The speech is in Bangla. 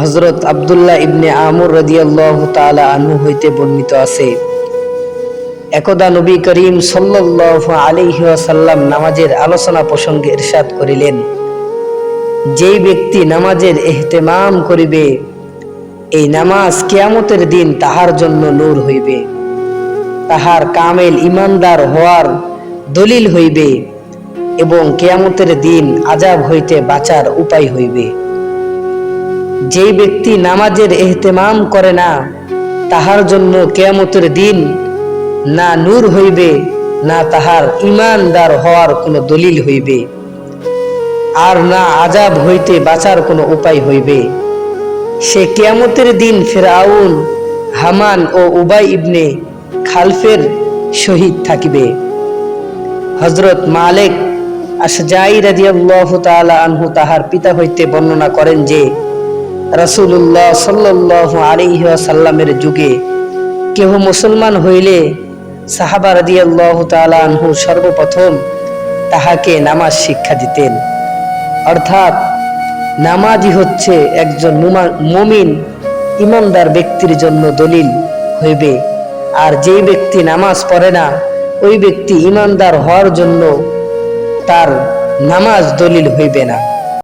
হজরত আবদুল্লাহ ইবনে আমর রদিয়াল্লাহ তালা হইতে বর্ণিত আছে। একদা নবী করিম সাল্লাহ আলিহি সাল্লাম নামাজের আলোচনা প্রসঙ্গে ইরশাদ করিলেন, যেই ব্যক্তি নামাজের এহতেমাম করিবে, এই নামাজ কেয়ামতের দিন তাহার জন্য নূর হইবে। তাহার কামেল ইমানদার হওয়ার দলিল হইবে এবং কেয়ামতের দিন আজাব হইতে বাঁচার উপায় হইবে। যেই ব্যক্তি নামাজের এহতেমাম করে না, তাহার জন্য কেয়ামতের দিন না নূর হইবে, না তাহার ইমানদার হওয়ার কোনো দলিল হইবে, আর না আজাব হইতে বাঁচার কোনো উপায় হইবে। সে কেয়ামতের দিন ফেরাউন হামান ও উবাই ইবনে খালফের শহীদ থাকিবে। হজরত মালেক আশজাই রাজিয়াল্লাহু তাআলা আনহু তাহার পিতা হইতে বর্ণনা করেন যে রাসূলুল্লাহ সাল্লাল্লাহু আলাইহি ওয়াসাল্লামের যুগে কেহ মুসলমান হইলে সাহাবা রাদিয়াল্লাহু আনহু সর্বপ্রথম তাহাকে নামাজ শিক্ষা দিতেন। অর্থাৎ নামাজই হচ্ছে একজন মুমা- মুমিন ইমানদার ব্যক্তির জন্য দলিল হইবে। আর যেই ব্যক্তি নামাজ পড়ে না, ওই ব্যক্তি ইমানদার হওয়ার জন্য তার নামাজ দলিল হইবে না।